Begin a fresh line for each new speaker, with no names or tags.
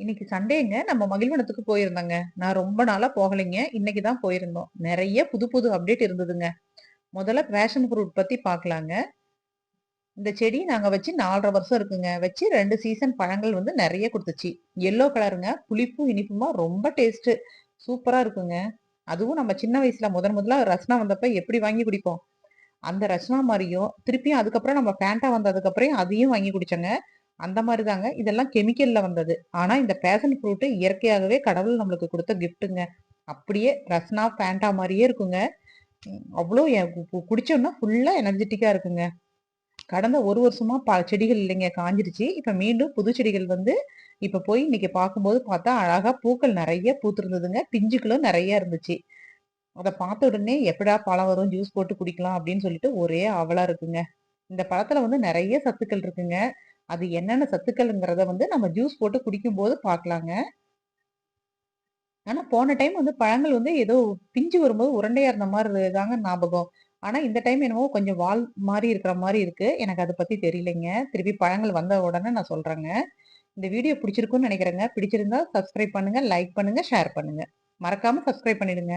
இன்னைக்கு சண்டேங்க நம்ம மகிழ்வனத்துக்கு போயிருந்தோங்க. நான் ரொம்ப நாளா போகலைங்க. இன்னைக்கு தான் போயிருந்தோம். நிறைய புது புது அப்டேட் இருந்ததுங்க. முதல்ல பேஷன் ஃப்ரூட் பத்தி பார்க்கலாங்க. இந்த செடி நாங்க வச்சு 4 1/2 வருஷம் இருக்குங்க. வச்சு ரெண்டு சீசன் பழங்கள் வந்து நிறைய கொடுத்துச்சு எல்லோ கலருங்க. புளிப்பும், இனிப்புமா ரொம்ப டேஸ்ட்டு. சூப்பரா இருக்குங்க. அதுவும் நம்ம சின்ன வயசுல முதன் முதலா ரஸ்னா வந்தப்ப எப்படி வாங்கி குடிப்போம்? அந்த ரசனா மாதிரியும் திருப்பியும் அதுக்கப்புறம் நம்ம ஃபேண்டா வந்ததுக்கப்புறம் அதையும் வாங்கி குடிச்சோங்க. அந்த மாதிரி தாங்க. இதெல்லாம் கெமிக்கல்ல வந்தது. ஆனா இந்த பேஷன் ஃப்ரூட்டு இயற்கையாகவே கடவுள் நம்மளுக்கு கொடுத்த கிஃப்ட்டுங்க. அப்படியே ரஸ்னா, ஃபேண்டா மாதிரியே இருக்குங்க. அவ்வளோ கு குடிச்சோம்னா ஃபுல்லா எனர்ஜெட்டிக்கா இருக்குங்க. கடந்த ஒரு வருஷமா ப செடிகள் இல்லைங்க காஞ்சிருச்சு. இப்ப மீண்டும் புது செடிகள் வந்து இப்ப போய் இன்னைக்கு பார்க்கும்போது பார்த்தா, அழகா பூக்கள் நிறைய பூத்திருந்ததுங்க. பிஞ்சுகளும் நிறைய இருந்துச்சு. அதை பார்த்த உடனே எப்படா பழம் வரும், ஜூஸ் போட்டு குடிக்கலாம் அப்படின்னு சொல்லிட்டு ஒரே அவலா இருக்குங்க. இந்த பழத்துல வந்து நிறைய சத்துக்கள் இருக்குங்க. அது என்னென்ன சத்துக்கள்ங்கிறத வந்து நம்ம ஜூஸ் போட்டு குடிக்கும்போது பார்க்கலாங்க. ஆனால் போன டைம் வந்து பழங்கள் வந்து ஏதோ பிஞ்சு வரும்போது உருண்டையாக இருந்த மாதிரி தாங்க ஞாபகம். ஆனால் இந்த டைம் என்னமோ கொஞ்சம் வால் மாதிரி இருக்கிற மாதிரி இருக்குது எனக்கு அதை பற்றி தெரியலைங்க. திருப்பி பழங்கள் வந்த உடனே நான் சொல்கிறேங்க இந்த வீடியோ பிடிச்சிருக்குன்னு நினைக்கிறேங்க பிடிச்சிருந்தா சப்ஸ்கிரைப் பண்ணுங்க, லைக் பண்ணுங்கள் ஷேர் பண்ணுங்கள் மறக்காமல் சப்ஸ்கிரைப் பண்ணிடுங்க.